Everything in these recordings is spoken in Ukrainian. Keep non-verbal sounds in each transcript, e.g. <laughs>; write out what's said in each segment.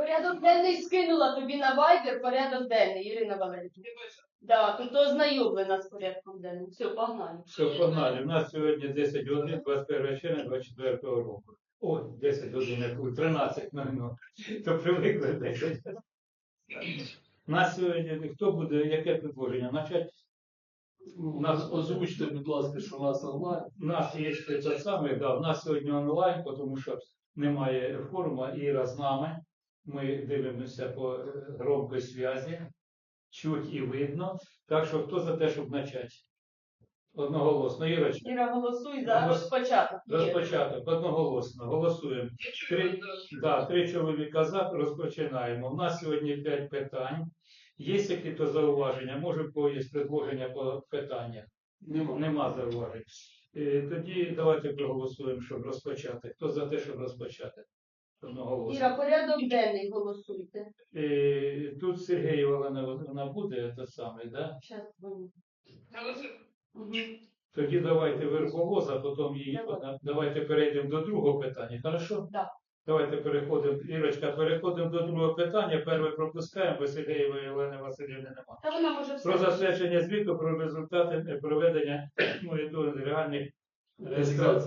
Порядок денний скинула тобі на вайбер порядок денний, Ірина Валерійовна. Да, тут ознайомлена з порядком денним. Все, погнали. Все, погнали. У нас сьогодні 10 годин, 21 червня 24 року. О, 10 годин, як у 13 ну, <laughs> То привикли 10. У нас сьогодні хто буде, яке предложення? Начать У нас озвучте, будь ласка, що у нас онлайн. У нас є те саме, да, у нас сьогодні онлайн, тому що немає форума, Іра з нами. Ми дивимося по е, громкій зв'язі, чуть і видно. Так що хто за те, щоб почати? Одноголосно. Ірочка, Іра, голосуй за Голос- розпочаток. Розпочаток, одноголосно. Голосуємо. Три, да, три чоловіка за, розпочинаємо. У нас сьогодні п'ять питань. Є якісь зауваження? Може, в кого є предложення по питаннях? Нема. Нема зауважень. Е, Тоді давайте проголосуємо, щоб розпочати. Хто за те, щоб розпочати? Іра, порядок денний голосуйте. Е, Тут Сергієва вона, вона буде те саме, да? Дзвоню. Тоді давайте верховоз, а потім її Давай. давайте перейдемо до другого питання. Хорошо? Да. Давайте переходимо. Ірочка, переходимо до другого питання. Перше пропускаємо, бо Сергієвої Олени Васильівни немає. Та вона може все. Про затвердження звіту про результати проведення моніторингу реальних е,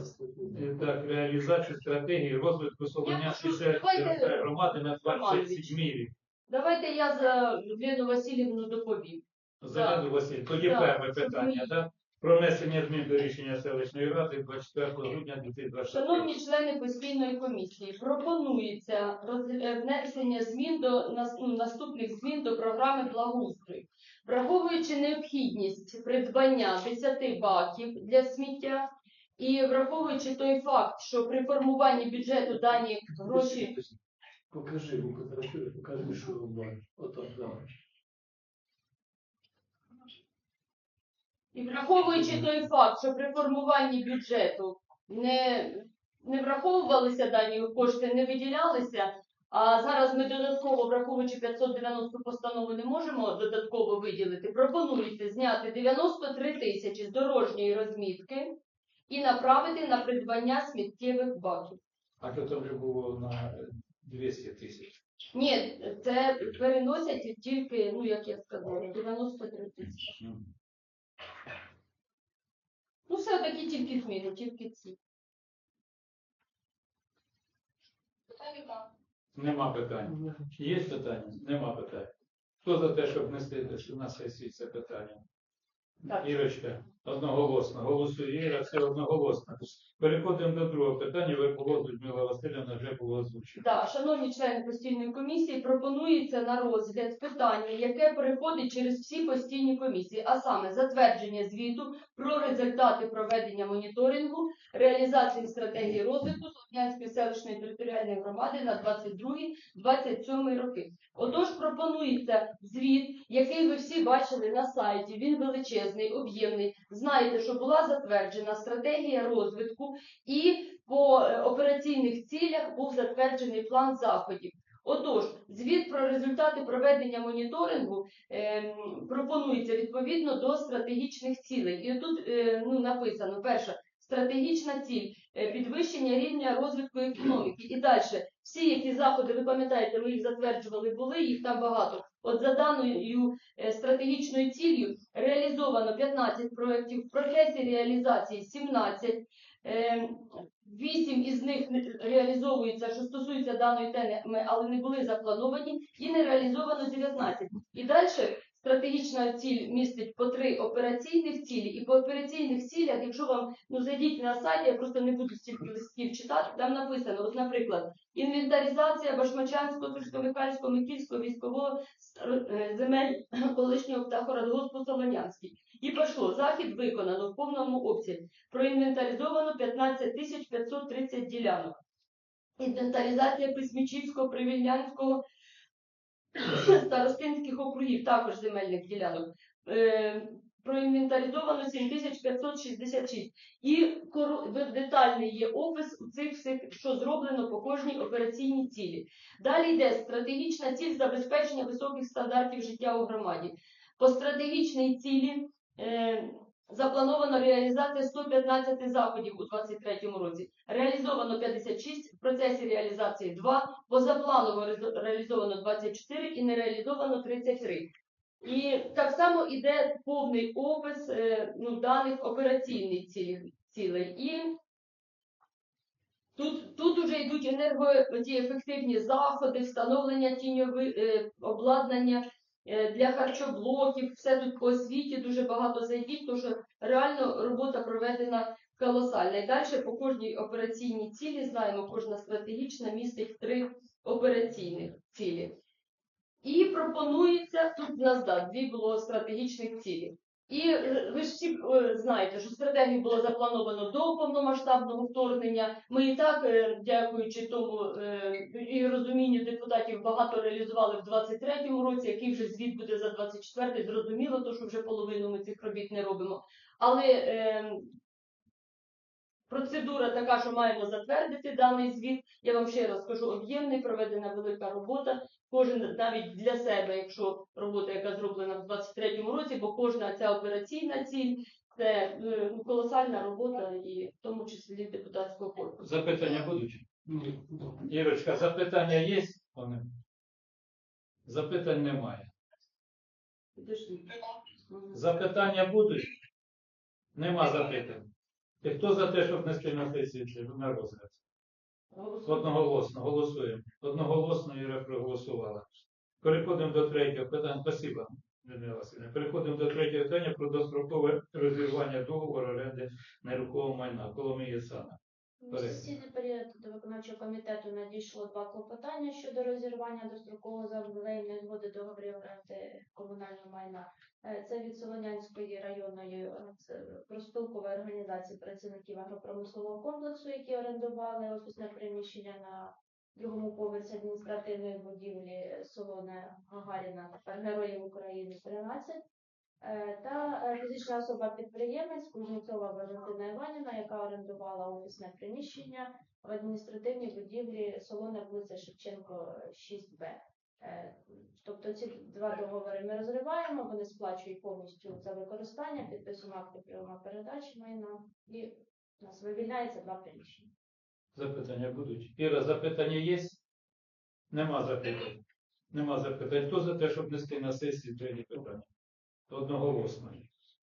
е, так, реалізації стратегії розвитку Солонянської давайте, громади на Романович. 27 рік. Давайте я за Лену Васильівну доповім. Загляду Василь. Тоді Так, перше питання, так? Про внесення змін до рішення селищної ради 24 грудня 2024 Шановні члени постійної комісії, пропонується роз- е, внесення змін до нас- ну, наступних змін до програми благоустрою. Враховуючи необхідність придбання 10 баків для сміття і враховуючи той факт, що при формуванні бюджету дані гроші Покажи, він фотографує, покажи, що онлайн. Отак, давай. І враховуючи той факт, що при формуванні бюджету не, не враховувалися дані кошти, не виділялися, а зараз ми додатково, враховуючи 590 постанову, не можемо додатково виділити. Пропонується зняти 93 тисячі з дорожньої розмітки і направити на придбання сміттєвих баків. А що там вже було на 200 тисяч? Ні, це переносять тільки, ну як я сказала, 93 тисячі. Ну, все такі тільки зміни, тільки ці. Питання Нема питань. Є питання? Нема питань. Хто за те, щоб внести на сесію це питання? Так. Ірочка, одноголосно. Голосує Іра, все одноголосно. Переходимо до другого питання. Верховоз Людмила Васильівна вже було озвучено. Да, шановні члени постійної комісії, пропонується на розгляд питання, яке переходить через всі постійні комісії, а саме затвердження звіту про результати проведення моніторингу, реалізації стратегії розвитку Солонянської селищної територіальної громади на 22-27 роки. Отож, пропонується звіт, який ви всі бачили на сайті. Він величезний, об'ємний. Знаєте, що була затверджена стратегія розвитку і по е, операційних цілях був затверджений план заходів. Отож, звіт про результати проведення моніторингу ем, пропонується відповідно до стратегічних цілей. І тут е, ну, написано перше. Стратегічна ціль е, підвищення рівня розвитку економіки. І далі всі, які заходи, ви пам'ятаєте, ми їх затверджували, були їх там багато. От за даною е, стратегічною ціллю реалізовано 15 проєктів, в процесі реалізації 17. Е, Вісім із них реалізовуються, що стосуються даної теми, але не були заплановані, і не реалізовано 19. І далі стратегічна ціль містить по три операційних цілі. І по операційних цілях, якщо вам ну зайдіть на сайт, я просто не буду стільки листів читати. Там написано, от, наприклад, інвентаризація Башмачанського, Трускавикальського, Микільського військового е, земель <clears throat> колишнього птахорадгоспу Солонянський. І пішло, захід виконано в повному обсязі. Проінвентаризовано 15 тисяч 530 ділянок. Інвентаризація Присмічівського, Привільнянського, Старостинських округів, також земельних ділянок. Е, проінвентаризовано 7566. І детальний є опис у цих всіх, що зроблено по кожній операційній цілі. Далі йде стратегічна ціль забезпечення високих стандартів життя у громаді. По стратегічній цілі е, Заплановано реалізація 115 заходів у 2023 році. Реалізовано 56, в процесі реалізації 2, позапланово реалізовано 24 і не реалізовано 33. І так само іде повний опис е, ну, даних операційних цілей. І тут, тут уже йдуть енерго ті ефективні заходи, встановлення тіньови е, обладнання для харчоблоків, все тут по освіті дуже багато зайдіть, тому що реально робота проведена колосальна. І далі по кожній операційній цілі знаємо, кожна стратегічна містить три операційних цілі. І пропонується тут нас да, дві було стратегічних цілі. І е, ви ж всі е, знаєте, що стратегію було заплановано до повномасштабного вторгнення. Ми і так, е, дякуючи тому е, і розумінню депутатів, багато реалізували в 23-му році. Який вже звіт буде за 24-й, зрозуміло, то що вже половину ми цих робіт не робимо. Але е, процедура така, що маємо затвердити даний звіт. Я вам ще раз скажу, об'ємний, проведена велика робота. Кожен навіть для себе, якщо робота, яка зроблена в 23-му році, бо кожна ця операційна ціль це ну, колосальна робота, і в тому числі депутатського корпусу. Запитання будуть? Ірочка, запитання є? Вони? Запитань немає. Запитання будуть? Нема запитань. І хто за те, щоб внести на сесію чи на розгляд? Одноголосно. Голосуємо. Одноголосно Іра проголосувала. Переходимо до третього питання. Спасибо, Людмила Васильівна. Переходимо до третього питання про дострокове розірвання договору оренди нерухомого майна. Коломіє Сана. Сесійний період до виконавчого комітету надійшло два клопотання щодо розірвання дострокового взаємної згоди договорів оренди комунального майна. Е, Це від Солонянської районної е, це профспілкової організації працівників агропромислового комплексу, які орендували офісне приміщення на другому поверсі адміністративної будівлі Солоне Гагаріна, тепер Героїв України 13. Е, та е, фізична особа-підприємець Кузнєцова Валентина Іванівна, яка орендувала офісне приміщення в адміністративній будівлі Солоне вулиця Шевченко 6Б. Е, Тобто ці два договори ми розриваємо, вони сплачують повністю за використання, підписуємо акти прийому передачі майна і у нас вивільняється два приміщення. Запитання будуть. Іра, запитання є? Нема запитань. Нема запитань. Хто за те, щоб внести на сесію третє питання? Одноголосно.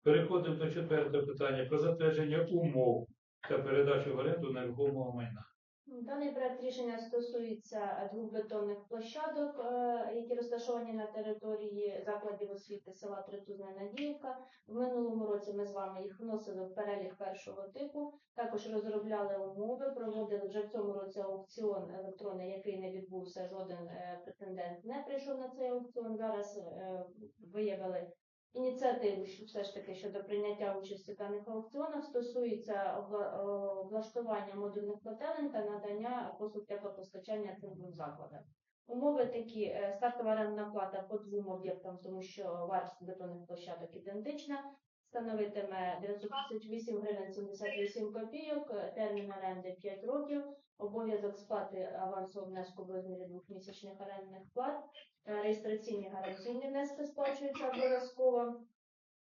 Переходимо до четвертого питання про затвердження умов та передачу в оренду нерухомого майна. Даний проект рішення стосується е, двох бетонних площадок, е, які розташовані на території закладів освіти села Тритузна Надіївка. В минулому році ми з вами їх вносили в перелік першого типу. Також розробляли умови, проводили вже в цьому році аукціон електронний, який не відбувся. Жоден е, претендент не прийшов на цей аукціон. Зараз е, виявили ініціативу що все ж таки щодо прийняття участі даних аукціонах стосується е, облаштування модульних котелень та надання послуг теплопостачання цим двом закладам. Умови такі: е, стартова орендна плата по двом об'єктам, тому що вартість бетонних площадок ідентична, становитиме 938 гривень 78 копійок, е, термін оренди 5 років, обов'язок сплати авансового внеску в розмірі двох місячних орендних плат, реєстраційні гарантійні внески сплачуються обов'язково.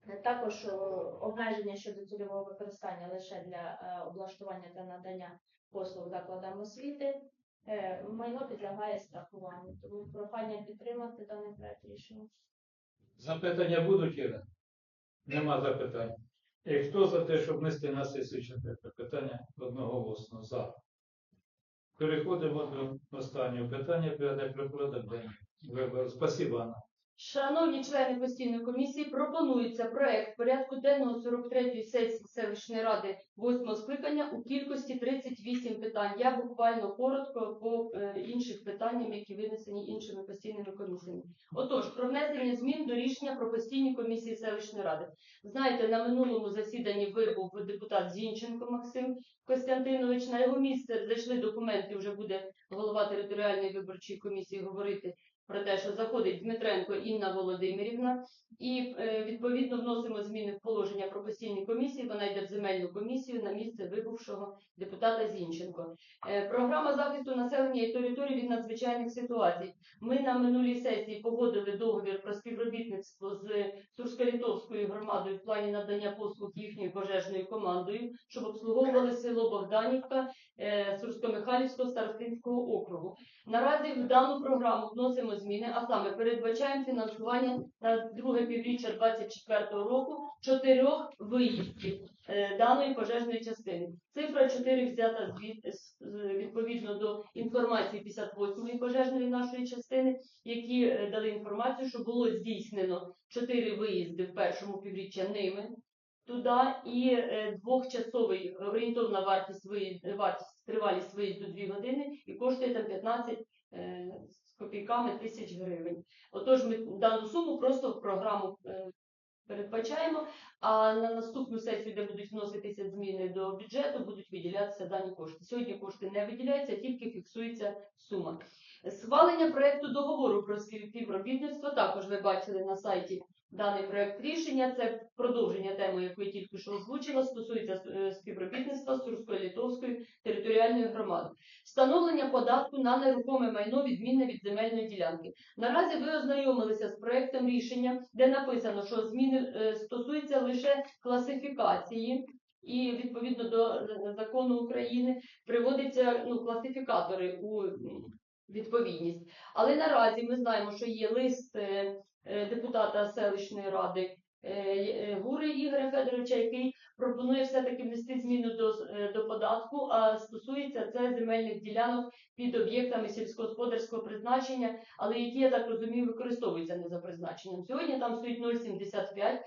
Е, Також обмеження щодо цільового використання лише для е, облаштування та надання послуг закладам освіти. Е, Майно підлягає страхуванню, тому прохання підтримати даний проект рішення. Запитання будуть, Іра? Нема запитань. І хто за те, щоб внести на сесію четверте питання одноголосно за? Переходимо до останнього питання. П'яте прикладення. Спасибо, Анна. Шановні члени постійної комісії, пропонується проект порядку денного 43-ї сесії селищної ради 8 скликання у кількості 38 питань. Я буквально коротко по е, інших питанням, які винесені іншими постійними комісіями. Отож, про внесення змін до рішення про постійні комісії селищної ради. Знаєте, на минулому засіданні вибув депутат Зінченко Максим Костянтинович. На його місце зайшли документи. Вже буде голова територіальної виборчої комісії говорити про те, що заходить Дмитренко Інна Володимирівна, і е, відповідно вносимо зміни в положення про постійні комісії. Вона йде в земельну комісію на місце вибувшого депутата Зінченко. Е, Програма захисту населення і територій від надзвичайних ситуацій. Ми на минулій сесії погодили договір про співробітництво з Сурсько-Літовською громадою в плані надання послуг їхньою пожежною командою, щоб обслуговували село Богданівка е, Сурсько-Михайлівського старостинського округу. Наразі в дану програму вносимо зміни, а саме передбачаємо фінансування на друге півріччя 2024 року чотирьох виїздів е, даної пожежної частини. Цифра 4 взята відповідно до інформації 58-ї пожежної нашої частини, які е, дали інформацію, що було здійснено чотири виїзди в першому півріччя ними туди і е, двохчасовий орієнтовна вартість виїзд, вартість тривалість виїзду 2 години і коштує там 15 е, з копійками тисяч гривень. Отож, ми дану суму просто в програму передбачаємо, а на наступну сесію, де будуть вноситися зміни до бюджету, будуть виділятися дані кошти. Сьогодні кошти не виділяються, тільки фіксується сума. Схвалення проекту договору про співробітництво також ви бачили на сайті даний проект рішення. Це продовження теми, яку я тільки що озвучила, стосується е, співробітництва Літовською територіальною громадою. Встановлення податку на нерухоме майно відмінне від земельної ділянки. Наразі ви ознайомилися з проектом рішення, де написано, що зміни е, стосуються лише класифікації. І відповідно до е, закону України приводяться ну, класифікатори у відповідність. Але наразі ми знаємо, що є лист депутата селищної ради е, е, Гури Ігоря Федоровича, який пропонує все-таки внести зміну до, е, до податку, а стосується це земельних ділянок під об'єктами сільськогосподарського призначення, але які, я так розумію, використовуються не за призначенням. Сьогодні там стоїть 0,75,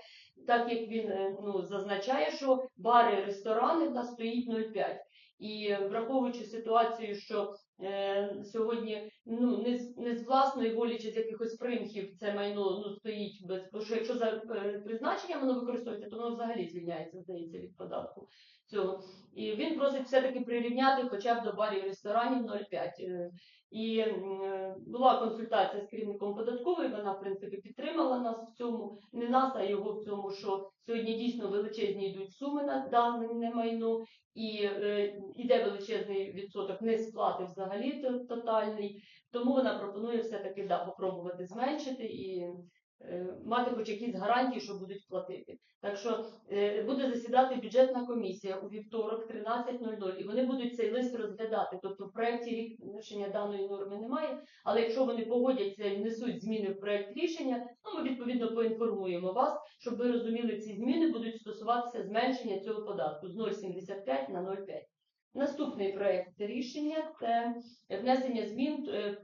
так як він е, ну, зазначає, що бари, ресторани в нас стоїть 0,5. І е, враховуючи ситуацію, що е, сьогодні ну не з не з власної волі чи з якихось примхів це майно ну стоїть без бо що якщо за е, призначенням воно використовується, то воно взагалі звільняється, здається, від податку цього. І він просить все-таки прирівняти хоча б до барів ресторанів 0,5. Е, І е, була консультація з керівником податкової, вона в принципі підтримала нас в цьому, не нас, а його в цьому, що сьогодні дійсно величезні йдуть суми на дане майно, і е, іде величезний відсоток несплати взагалі тотальний. Тому вона пропонує все-таки да, попробувати зменшити і е, мати хоч якісь гарантії, що будуть платити. Так що е, буде засідати бюджетна комісія у вівторок 13.00, і вони будуть цей лист розглядати. Тобто в проєкті рішення даної норми немає, але якщо вони погодяться і внесуть зміни в проєкт рішення, ну ми відповідно поінформуємо вас, щоб ви розуміли, ці зміни будуть стосуватися зменшення цього податку з 0,75 на 0,5. Наступний проєкт рішення це внесення змін е,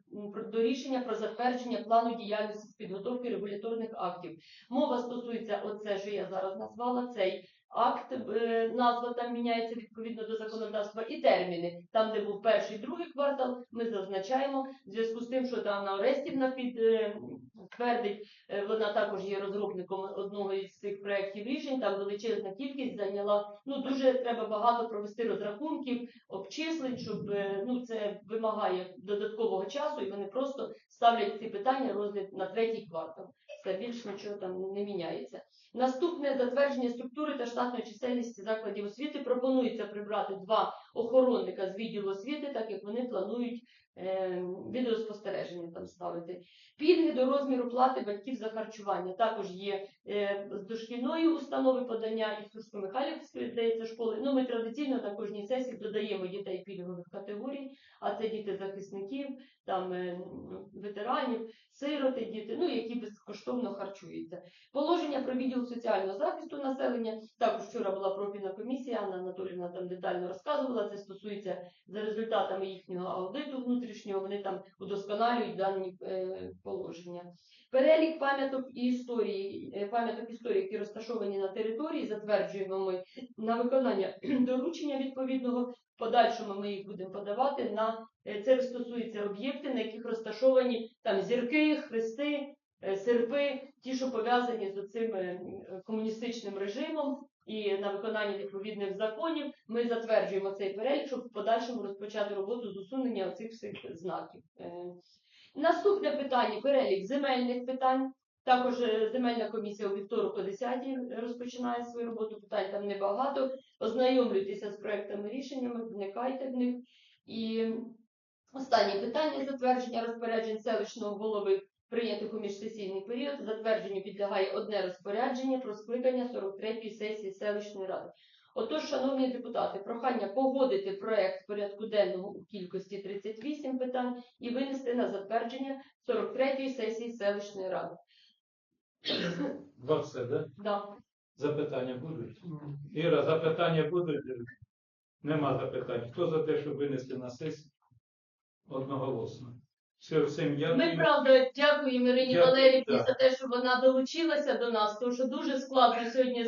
до рішення про затвердження плану діяльності з підготовки регуляторних актів. Мова стосується оце, що я зараз назвала, цей акт, е, назва там міняється відповідно до законодавства, і терміни. Там, де був перший, другий квартал, ми зазначаємо в зв'язку з тим, що там на Орестівна підтвердить, е, вона також є розробником одного із цих проєктів рішень. Там величезна кількість зайняла. Ну дуже треба багато провести розрахунків, обчислень, щоб е, ну це вимагає додаткового часу, і вони просто ставлять ці питання розгляд на третій квартал. Все більш нічого там не міняється. Наступне затвердження структури та штатної чисельності закладів освіти пропонується прибрати два охоронника з відділу освіти, так як вони планують е, відеоспостереження там ставити. Пільги до розміру плати батьків за харчування також є е, з дошкільної установи подання і Сурсько-Михайлівської, здається, школи. Ну, ми традиційно на кожній сесії додаємо дітей пільгових категорій, а це діти захисників, там е, ветеранів, сироти, діти, ну які безкоштовно харчуються. Положення про відділ соціального захисту населення. Також вчора була профільна комісія, Анна Анатоліївна там детально розказувала. Це стосується за результатами їхнього аудиту внутрішнього. Вони там удосконалюють дані е, положення. Перелік пам'яток і історії, е, пам'яток історії, які розташовані на території, затверджуємо ми на виконання <clears throat> доручення відповідного. В подальшому ми їх будемо подавати на е, це стосується об'єкти, на яких розташовані там зірки, хрести, серпи, ті, що пов'язані з цим е, комуністичним режимом. І на виконання відповідних законів ми затверджуємо цей перелік, щоб в подальшому розпочати роботу з усунення цих всіх знаків. Е, Наступне питання перелік земельних питань. Також е, земельна комісія у вівторок о 10 розпочинає свою роботу. Питань там небагато. Ознайомлюйтеся з проектами рішеннями, вникайте в них. І останнє питання затвердження розпоряджень селищного голови прийнятих у міжсесійний період. Затвердженню підлягає одне розпорядження про скликання 43-ї сесії селищної ради. Отож, шановні депутати, прохання погодити проект порядку денного у кількості 38 питань і винести на затвердження 43-ї сесії селищної ради. Два все, да? Да. Запитання будуть? Іра, запитання будуть? Нема запитань. Хто за те, щоб винести на сесію? Одноголосно. Все, всім дякую. Ми правда дякуємо Ірині Дякую, Валерівні да. за те, що вона долучилася до нас, тому що дуже складно сьогодні